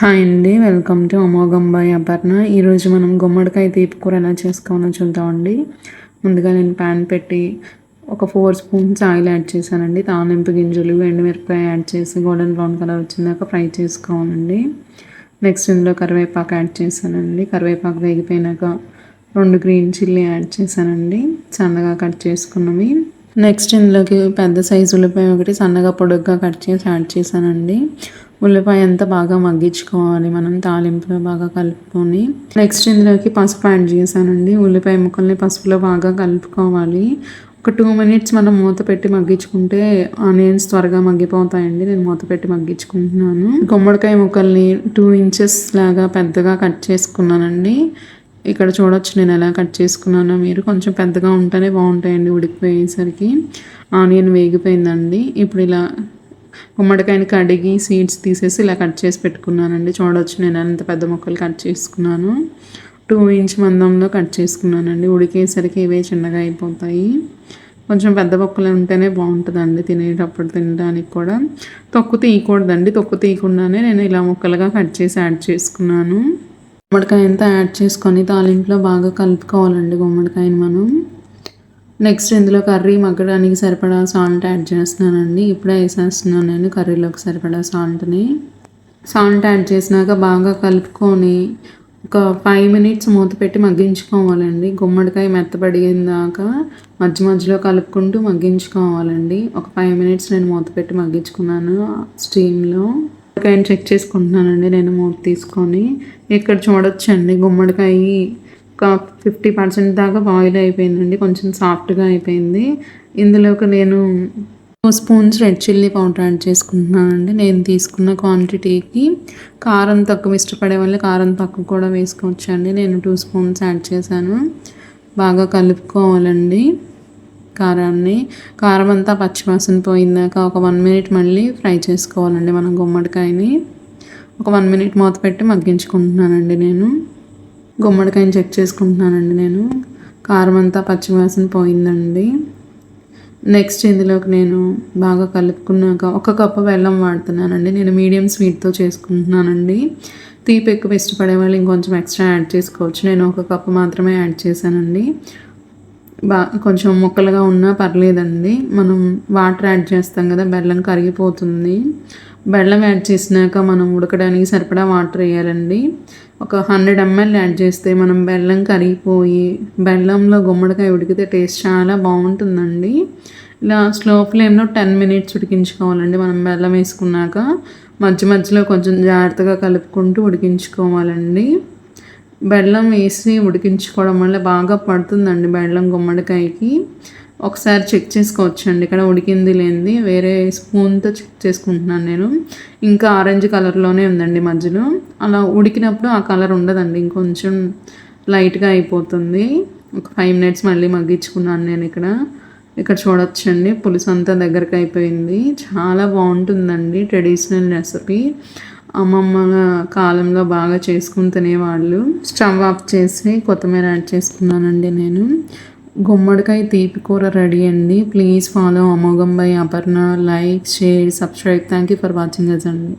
Hi అండి welcome to అమోఘంబాయ్ Aparna. ఈరోజు మనం గుమ్మడికాయ తీపి కూర ఎలా చేసుకోవాలో చూద్దామండి. ముందుగా నేను ప్యాన్ పెట్టి ఒక ఫోర్ స్పూన్స్ ఆయిల్ యాడ్ చేశానండి. తాలింపు గింజలు ఎండుమిరపకాయ యాడ్ చేసి గోల్డెన్ బ్రౌన్ కలర్ వచ్చిందాక ఫ్రై చేసుకోవాలండి. నెక్స్ట్ ఇందులో కరివేపాకు యాడ్ చేశానండి. కరివేపాకు వేగిపోయినాక రెండు గ్రీన్ చిల్లీ యాడ్ చేశానండి. సన్నగా కట్ చేసుకున్నవి. నెక్స్ట్ ఇందులోకి పెద్ద సైజు ఉల్లిపాయ ఒకటి సన్నగా పొడుగ్గా కట్ చేసి యాడ్ చేశానండి. ఉల్లిపాయ అంతా బాగా మగ్గించుకోవాలి. మనం తాలింపులో బాగా కలుపుకొని నెక్స్ట్ ఇందులోకి పసుపు యాడ్ చేశానండి. ఉల్లిపాయ ముక్కల్ని పసుపులో బాగా కలుపుకోవాలి. ఒక టూ మినిట్స్ మనం మూత పెట్టి మగ్గించుకుంటే ఆనియన్స్ త్వరగా మగ్గిపోతాయండి. నేను మూత పెట్టి మగ్గించుకుంటున్నాను. గుమ్మడికాయ ముక్కల్ని టూ ఇంచెస్ లాగా పెద్దగా కట్ చేసుకున్నానండి. ఇక్కడ చూడొచ్చు నేను ఎలా కట్ చేసుకున్నానో మీరు. కొంచెం పెద్దగా ఉంటేనే బాగుంటాయండి ఉడికిపోయేసరికి. ఆనియన్ వేగిపోయిందండి. ఇప్పుడు ఇలా గుమ్మడికాయని కడిగి సీడ్స్ తీసేసి ఇలా కట్ చేసి పెట్టుకున్నానండి. చూడవచ్చు నేను అంత పెద్ద ముక్కలు కట్ చేసుకున్నాను. టూ ఇంచ్ మందంలో కట్ చేసుకున్నానండి. ఉడికేసరికి ఇవే చిన్నగా అయిపోతాయి. కొంచెం పెద్ద మొక్కలు ఉంటేనే బాగుంటుందండి తినేటప్పుడు తినడానికి కూడా. తొక్కు తీయకూడదండి. తొక్కు తీయకుండానే నేను ఇలా ముక్కలుగా కట్ చేసి యాడ్ చేసుకున్నాను. గుమ్మడికాయ అంతా యాడ్ చేసుకొని తాలింట్లో బాగా కలుపుకోవాలండి గుమ్మడికాయని మనం. నెక్స్ట్ ఇందులో కర్రీ మగ్గడానికి సరిపడా సాల్ట్ యాడ్ చేస్తున్నానండి. ఇప్పుడే వేసేస్తున్నాను నేను కర్రీలోకి సరిపడా సాల్ట్ని. సాల్ట్ యాడ్ చేసినాక బాగా కలుపుకొని ఒక ఫైవ్ మినిట్స్ మూత పెట్టి మగ్గించుకోవాలండి. గుమ్మడికాయ మెత్తబడిన దాకా మధ్య మధ్యలో కలుపుకుంటూ మగ్గించుకోవాలండి. ఒక ఫైవ్ మినిట్స్ నేను మూత పెట్టి మగ్గించుకున్నాను స్టీమ్లో. గుమ్మడికాయని చెక్ చేసుకుంటున్నానండి నేను మూత తీసుకొని. ఇక్కడ చూడొచ్చండి గుమ్మడికాయ ఒక ఫిఫ్టీ పర్సెంట్ దాకా బాయిల్ అయిపోయిందండి. కొంచెం సాఫ్ట్గా అయిపోయింది. ఇందులోకి నేను two spoons red chilli powder add చేసుకుంటున్నానండి. నేను తీసుకున్న క్వాంటిటీకి కారం తక్కువ ఇష్టపడే వాళ్ళు కారం తక్కువ కూడా వేసుకోవచ్చండి. నేను టూ స్పూన్స్ యాడ్ చేశాను. బాగా కలుపుకోవాలండి కారాన్ని. కారం అంతా పచ్చివాసన పోయిందాక ఒక వన్ మినిట్ మళ్ళీ ఫ్రై చేసుకోవాలండి మనం గుమ్మడికాయని. ఒక వన్ మినిట్ మూత పెట్టి మగ్గించుకుంటున్నానండి నేను. గుమ్మడికాయని చెక్ చేసుకుంటున్నానండి నేను. కారం అంతా పచ్చివాసన పోయిందండి. నెక్స్ట్ ఇందులోకి నేను బాగా కలుపుకున్నాక ఒక కప్పు బెల్లం వాడుతున్నానండి. నేను మీడియం స్వీట్తో చేసుకుంటున్నానండి. తీపి ఎక్కువ ఇష్టపడే వాళ్ళు ఇంకొంచెం ఎక్స్ట్రా యాడ్ చేసుకోవచ్చు. నేను ఒక కప్పు మాత్రమే యాడ్ చేశానండి. బా కొంచెం ముక్కలుగా ఉన్నా పర్లేదండి. మనం వాటర్ యాడ్ చేస్తాం కదా బెల్లం కరిగిపోతుంది. బెల్లం యాడ్ చేసినాక మనం ఉడకడానికి సరిపడా వాటర్ వేయాలండి. ఒక హండ్రెడ్ ఎంఎల్ యాడ్ చేస్తే మనం బెల్లం కరిగిపోయి బెల్లంలో గుమ్మడికాయ ఉడికితే టేస్ట్ చాలా బాగుంటుందండి. ఇలా స్లో ఫ్లేమ్లో టెన్ మినిట్స్ ఉడికించుకోవాలండి మనం బెల్లం వేసుకున్నాక. మధ్య మధ్యలో కొంచెం జాగ్రత్తగా కలుపుకుంటూ ఉడికించుకోవాలండి. బెల్లం వేసి ఉడికించుకోవడం వల్ల బాగా పడుతుందండి బెల్లం గుమ్మడికాయకి. ఒకసారి చెక్ చేసుకోవచ్చండి ఇక్కడ ఉడికింది లేనిది. వేరే స్పూన్తో చెక్ చేసుకుంటున్నాను నేను. ఇంకా ఆరెంజ్ కలర్లోనే ఉందండి మధ్యలో. అలా ఉడికినప్పుడు ఆ కలర్ ఉండదండి ఇంకొంచెం లైట్గా అయిపోతుంది. ఒక ఫైవ్ మినిట్స్ మళ్ళీ మగ్గించుకున్నాను నేను ఇక్కడ. ఇక్కడ చూడొచ్చండి పులుసు అంతా దగ్గరకు అయిపోయింది. చాలా బాగుంటుందండి ట్రెడిషనల్ రెసిపీ. అమ్మమ్మ కాలంలో బాగా చేసుకుని తినేవాళ్ళు స్టవ్ ఆఫ్ చేసి కొత్తిమీర యాడ్ చేసుకున్నానండి నేను. గుమ్మడికాయ తీపి కూర రెడీ అండి. ప్లీజ్ ఫాలో అమోఘం by Aparna. Like share subscribe. Thank you for watching us అండి.